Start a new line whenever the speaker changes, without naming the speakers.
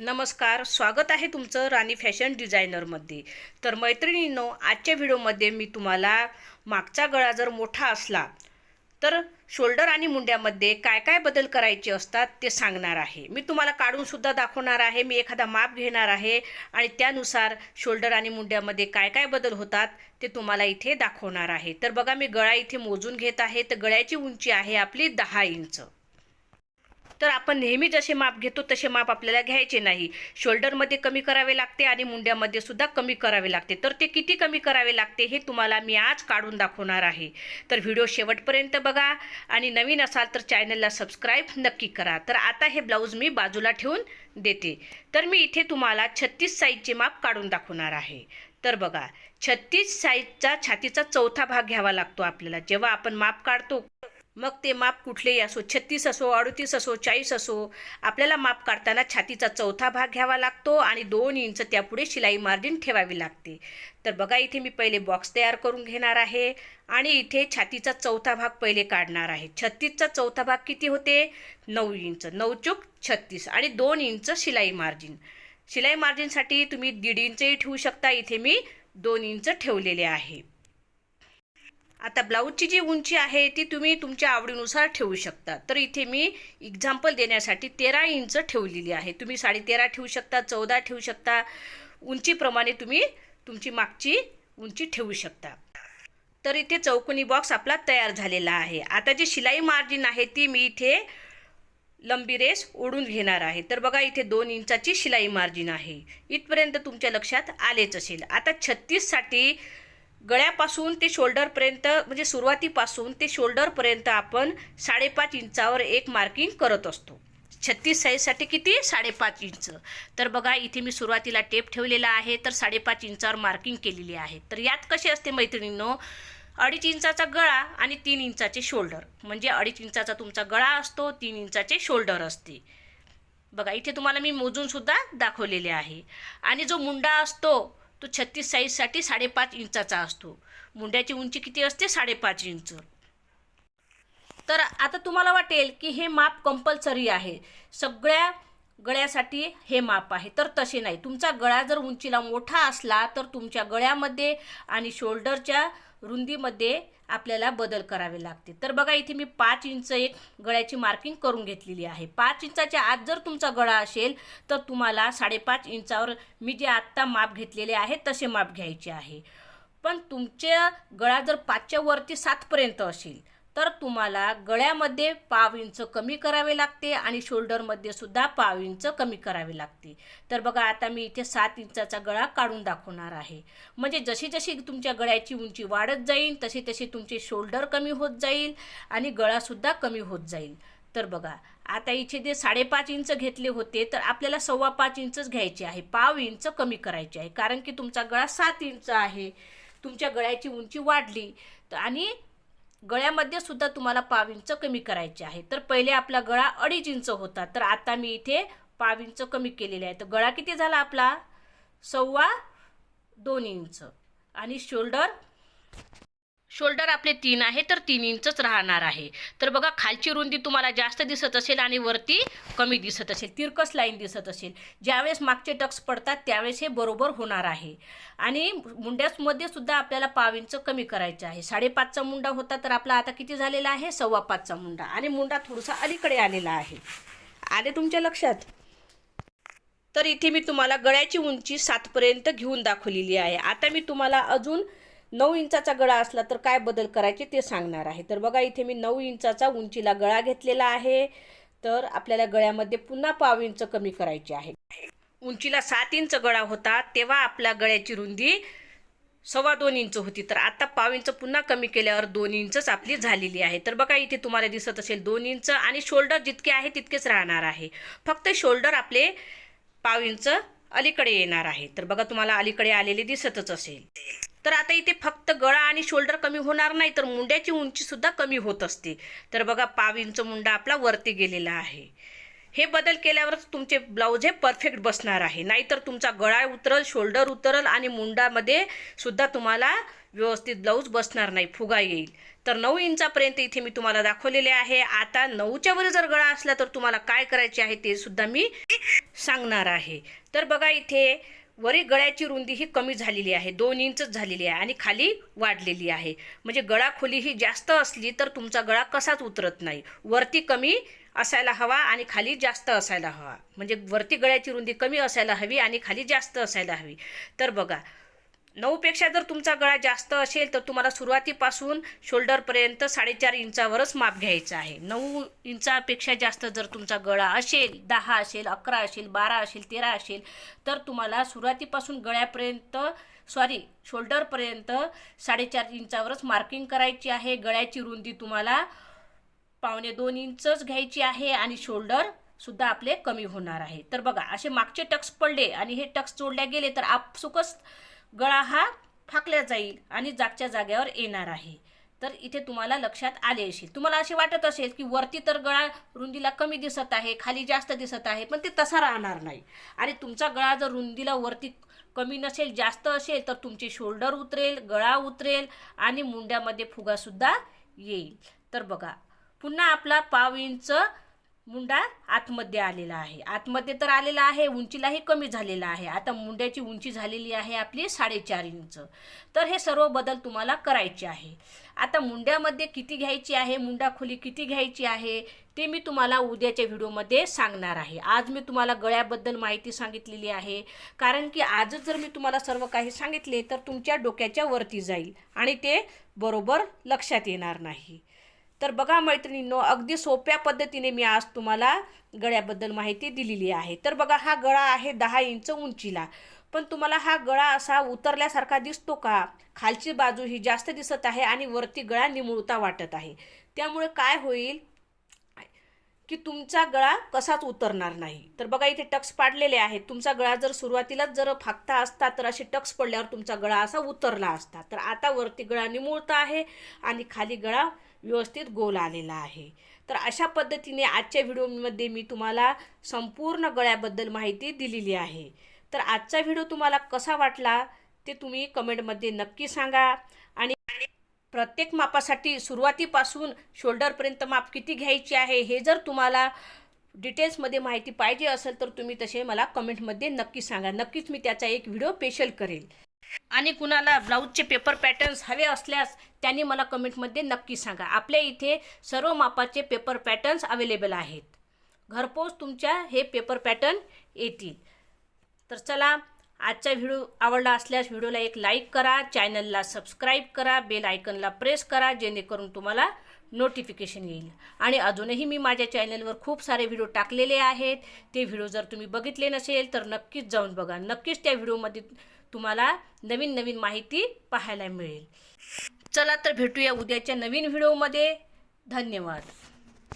नमस्कार स्वागत आहे तुमचं राणी फॅशन डिझायनरमध्ये. तर मैत्रिणींनो आजच्या व्हिडिओमध्ये मी तुम्हाला मागचा गळा जर मोठा असला तर शोल्डर आणि मुंड्यामध्ये काय काय बदल करायचे असतात ते सांगणार आहे. मी तुम्हाला काढूनसुद्धा दाखवणार आहे मी एखादा माप घेणार आहे आणि त्यानुसार शोल्डर आणि मुंड्यामध्ये काय काय बदल होतात ते तुम्हाला इथे दाखवणार आहे. तर बघा मी गळा इथे मोजून घेत आहे. तर गळ्याची उंची आहे आपली दहा इंच. तर आपण नेहमी जसे माप घेतो तसे माप आपल्याला घ्यायचे नाही. शोल्डरमध्ये कमी करावे लागते आणि मुंड्यामध्ये सुद्धा कमी करावे लागते. तर ते किती कमी करावे लागते हे तुम्हाला मी आज काढून दाखवणार आहे. तर व्हिडिओ शेवटपर्यंत बघा आणि नवीन असाल तर चॅनलला सबस्क्राईब नक्की करा. तर आता हे ब्लाऊज मी बाजूला ठेवून देते. तर मी इथे तुम्हाला छत्तीस साईजचे माप काढून दाखवणार आहे. तर बघा छत्तीस साईजचा छातीचा चौथा भाग घ्यावा लागतो आपल्याला. जेव्हा आपण माप काढतो मग ते माप कुठलेही असो छत्तीस असो अडतीस असो चाळीस असो आपल्याला माप काढताना छातीचा चौथा भाग घ्यावा लागतो आणि दोन इंच त्यापुढे शिलाई मार्जिन ठेवावी लागते. तर बघा इथे मी पहिले बॉक्स तयार करून घेणार आहे आणि इथे छातीचा चौथा भाग पहिले काढणार आहे. छत्तीसचा चौथा भाग किती होते? नऊ इंच. नऊ चूक छत्तीस आणि दोन इंच शिलाई मार्जिन. शिलाई मार्जिनसाठी तुम्ही दीड इंचही ठेवू शकता. इथे मी दोन इंच ठेवलेले आहे. आता ब्लाऊजची जी उंची आहे ती तुम्ही तुमच्या आवडीनुसार ठेवू शकता. तर इथे मी एक्झाम्पल देण्यासाठी तेरा इंच ठेवलेली आहे. तुम्ही साडे तेरा ठेवू शकता चौदा ठेवू शकता. उंचीप्रमाणे तुम्ही तुमची मागची उंची ठेवू शकता. तर इथे चौकोनी बॉक्स आपला तयार झालेला आहे. आता जी शिलाई मार्जिन आहे ती मी इथे लंबी रेस ओढून घेणार आहे. तर बघा इथे दोन इंचाची शिलाई मार्जिन आहे. इथपर्यंत तुमच्या लक्षात आलेच असेल. आता छत्तीससाठी गळ्यापासून ते शोल्डरपर्यंत म्हणजे सुरुवातीपासून ते शोल्डरपर्यंत आपण साडेपाच इंचावर एक मार्किंग करत असतो. छत्तीस साईजसाठी किती? साडेपाच इंच. तर बघा इथे मी सुरुवातीला टेप ठेवलेला आहे तर साडेपाच इंचावर मार्किंग केलेली आहे. तर यात कसे असते मैत्रिणींनो? अडीच इंचाचा गळा आणि तीन इंचाचे शोल्डर. म्हणजे अडीच इंचाचा तुमचा गळा असतो तीन इंचाचे शोल्डर असते. बघा इथे तुम्हाला मी मोजूनसुद्धा दाखवलेले आहे. आणि जो मुंडा असतो तो छत्तीस साईजसाठी साडेपाच इंचाचा असतो. मुंड्याची उंची किती असते? साडेपाच इंच. तर आता तुम्हाला वाटेल की हे माप कंपल्सरी आहे. सगळ्या गळ्यासाठी हे माप आहे. तर तसे नाही. तुमचा गळा जर उंचीला मोठा असला तर तुमच्या गळ्यामध्ये आणि शोल्डरच्या रुंदीमध्ये आपल्याला बदल करावे लागते तर बघा इथे मी पाच इंच एक गळ्याची मार्किंग करून घेतलेली आहे. पाच इंचाच्या आत जर तुमचा गळा असेल तर तुम्हाला साडेपाच इंचावर मी जे आत्ता माप घेतलेले आहे तसे माप घ्यायचे आहे. पण तुमच्या गळा जर पाचच्या वरती सातपर्यंत असेल तर तुम्हाला गळ्यामध्ये पाव इंच कमी करावे लागते आणि शोल्डरमध्ये सुद्धा पाव इंच कमी करावे लागते. तर बघा आता मी इथे सात इंचाचा गळा काढून दाखवणार आहे. म्हणजे जशी जशी तुमच्या गळ्याची उंची वाढत जाईल तशी तशी तुमचे शोल्डर कमी होत जाईल आणि गळासुद्धा कमी होत जाईल. तर बघा आता इथे जे साडेपाच इंच घेतले होते तर आपल्याला सव्वा पाच इंचच घ्यायचे आहे. पाव इंच कमी करायचे आहे. कारण की तुमचा गळा सात इंच आहे. तुमच्या गळ्याची उंची वाढली. तर आणि गळ्यामध्ये सुद्धा तुम्हाला पाव इंच कमी करायचे आहे. तर पहिले आपला गळा अडीच इंच होता. तर आता मी इथे पाव इंच कमी केलेले आहे. तर गळा किती झाला आपला? सव्वा दोन इंच. आणि शोल्डर शोल्डर आपले तीन आहे तर तीन इंचच राहणार आहे. तर बघा खालची रुंदी तुम्हाला जास्त दिसत असेल आणि वरती कमी दिसत असेल तिरकस लाईन दिसत असेल. ज्यावेळेस मागचे टक्स पडतात त्यावेळेस हे बरोबर होणार आहे. आणि मुंड्यामध्ये सुद्धा आपल्याला पाव इंच कमी करायचं आहे. साडेपाचचा मुंडा होता तर आपला आता किती झालेला आहे? सव्वा पाचचा मुंडा. आणि मुंडा थोडासा अलीकडे आलेला आहे. आले तुमच्या लक्षात? तर इथे मी तुम्हाला गळ्याची उंची सातपर्यंत घेऊन दाखवलेली आहे. आता मी तुम्हाला अजून नऊ इंचाचा गळा असला तर काय बदल करायचे ते सांगणार आहे. तर बघा इथे मी नऊ इंचाचा उंचीला गळा घेतलेला आहे. तर आपल्याला गळ्यामध्ये पुन्हा पाव इंच कमी करायची आहे. उंचीला सात इंच गळा होता तेव्हा आपल्या गळ्याची रुंदी सव्वा दोन इंच होती. तर आता पाव इंच पुन्हा कमी केल्यावर दोन इंचच आपली झालेली आहे. तर बघा इथे तुम्हाला दिसत असेल दोन इंच आणि शोल्डर जितके आहे तितकेच राहणार आहे. फक्त शोल्डर आपले पाव इंच अलीकडे येणार आहे. तर बघा तुम्हाला अलीकडे आलेले दिसतच असेल. तर आता इथे फक्त गळा आणि शोल्डर कमी होणार नाही तर मुंड्याची उंचीसुद्धा कमी होत असते. तर बघा पाव इंच मुंडा आपला वरती गेलेला आहे. हे बदल केल्यावरच तुमचे ब्लाऊज हे परफेक्ट बसणार आहे. नाहीतर तुमचा गळा उतरल शोल्डर उतरल आणि मुंडामध्ये सुद्धा तुम्हाला व्यवस्थित ब्लाऊज बसणार नाही फुगा येईल. तर नऊ इंचापर्यंत इथे मी तुम्हाला दाखवलेले आहे. आता नऊच्या वर जर गळा असला तर तुम्हाला काय करायचे आहे ते सुद्धा मी सांगणार आहे. तर बघा इथे वरी गळ्याची रुंदी ही कमी झालेली आहे दोन इंचच झालेली आहे आणि खाली वाढलेली आहे. म्हणजे गळा खोली ही जास्त असली तर तुमचा गळा कसाच उतरत नाही. वरती कमी असायला हवा आणि खाली जास्त असायला हवा. म्हणजे वरती गळ्याची रुंदी कमी असायला हवी आणि खाली जास्त असायला हवी. तर बघा नऊपेक्षा जर तुमचा गळा जास्त असेल तर तुम्हाला सुरुवातीपासून शोल्डरपर्यंत साडेचार इंचावरच माप घ्यायचं आहे. नऊ इंचापेक्षा जास्त जर तुमचा गळा असेल दहा असेल अकरा असेल बारा असेल तेरा असेल तर तुम्हाला सुरुवातीपासून गळ्यापर्यंत सॉरी शोल्डरपर्यंत साडेचार इंचावरच मार्किंग करायची आहे. गळ्याची रुंदी तुम्हाला पावणे दोन इंचच घ्यायची आहे आणि शोल्डर सुद्धा आपले कमी होणार आहे. तर बघा असे मागचे टक्स पडले आणि हे टक्स जोडल्या गेले तर आपसुकच गळा हा फाकल्या जाईल आणि जागच्या जाग्यावर येणार आहे. तर इथे तुम्हाला लक्षात आले असेल. तुम्हाला असे वाटत असेल की वरती तर गळा रुंदीला कमी दिसत आहे खाली जास्त दिसत आहे पण ते तसा राहणार नाही. आणि तुमचा गळा जर रुंदीला वरती कमी नसेल जास्त असेल तर तुमचे शोल्डर उतरेल गळा उतरेल आणि मुंड्यामध्ये फुगासुद्धा येईल. तर बघा पुन्हा आपला पाव इंच मुंडा आतमध्ये आलेला आहे. आतमध्ये तर आलेला आहे उंचीलाही कमी झालेला आहे. आता मुंड्याची उंची झालेली आहे आपली साडेचार इंच. तर हे सर्व बदल तुम्हाला करायचे आहे. आता मुंड्यामध्ये किती घ्यायची आहे मुंडा खोली किती घ्यायची आहे ते मी तुम्हाला उद्याच्या व्हिडिओमध्ये सांगणार आहे. आज मी तुम्हाला गळ्याबद्दल माहिती सांगितलेली आहे. कारण की आजच जर मी तुम्हाला सर्व काही सांगितले तर तुमच्या डोक्याच्या वरती जाईल आणि ते बरोबर लक्षात येणार नाही. तर बघा मैत्रिणींनो अगदी सोप्या पद्धतीने मी आज तुम्हाला गळ्याबद्दल माहिती दिलेली आहे. तर बघा हा गळा आहे दहा इंच उंचीला. पण तुम्हाला हा गळा असा उतरल्यासारखा दिसतो का? खालची बाजू ही जास्त दिसत आहे आणि वरती गळा निमुळता वाटत आहे. त्यामुळे काय होईल की तुमचा गळा कसाच उतरणार नाही. तर बघा इथे टक्स पाडलेले आहेत. तुमचा गळा जर सुरुवातीलाच जर फाकता असता तर असे टक्स पडल्यावर तुमचा गळा असा उतरला असता. तर आता वरती गळा निमुळता आहे आणि खाली गळा व्यवस्थित गोल आलेला आहे. तर अशा पद्धतीने आजच्या व्हिडिओमध्ये मी तुम्हाला संपूर्ण गळ्याबद्दल माहिती दिलेली आहे. तर आजचा व्हिडिओ तुम्हाला कसा वाटला ते तुम्ही कमेंटमध्ये नक्की सांगा. आणि प्रत्येक मापासाठी सुरुवातीपासून शोल्डरपर्यंत माप किती घ्यायची आहे हे जर तुम्हाला डिटेल्समध्ये माहिती पाहिजे असेल तर तुम्ही तसे मला कमेंटमध्ये नक्की सांगा. नक्कीच मी त्याचा एक व्हिडिओ स्पेशल करेल. आणि कुणाला ब्लाऊजचे पेपर पॅटर्न्स हवे असल्यास त्यांनी मला कमेंटमध्ये नक्की सांगा. आपल्या इथे सर्व मापाचे पेपर पॅटर्न्स अवेलेबल आहेत. घरपोच तुमच्या हे पेपर पॅटर्न येतील. तर चला आजचा व्हिडिओ आवडला असल्यास व्हिडिओला एक लाईक करा चॅनलला सबस्क्राईब करा बेल आयकनला प्रेस करा जेणेकरून तुम्हाला नोटिफिकेशन येईल. आणि अजूनही मी माझ्या चॅनलवर खूप सारे व्हिडिओ टाकलेले आहेत. ते व्हिडिओ जर तुम्ही बघितले नसेल तर नक्कीच जाऊन बघा. नक्कीच त्या व्हिडिओमध्ये तुम्हाला नवीन नवीन माहिती पाहायला मिळेल. चला तर भेटूया उद्याच्या नवीन व्हिडिओमध्ये धन्यवाद.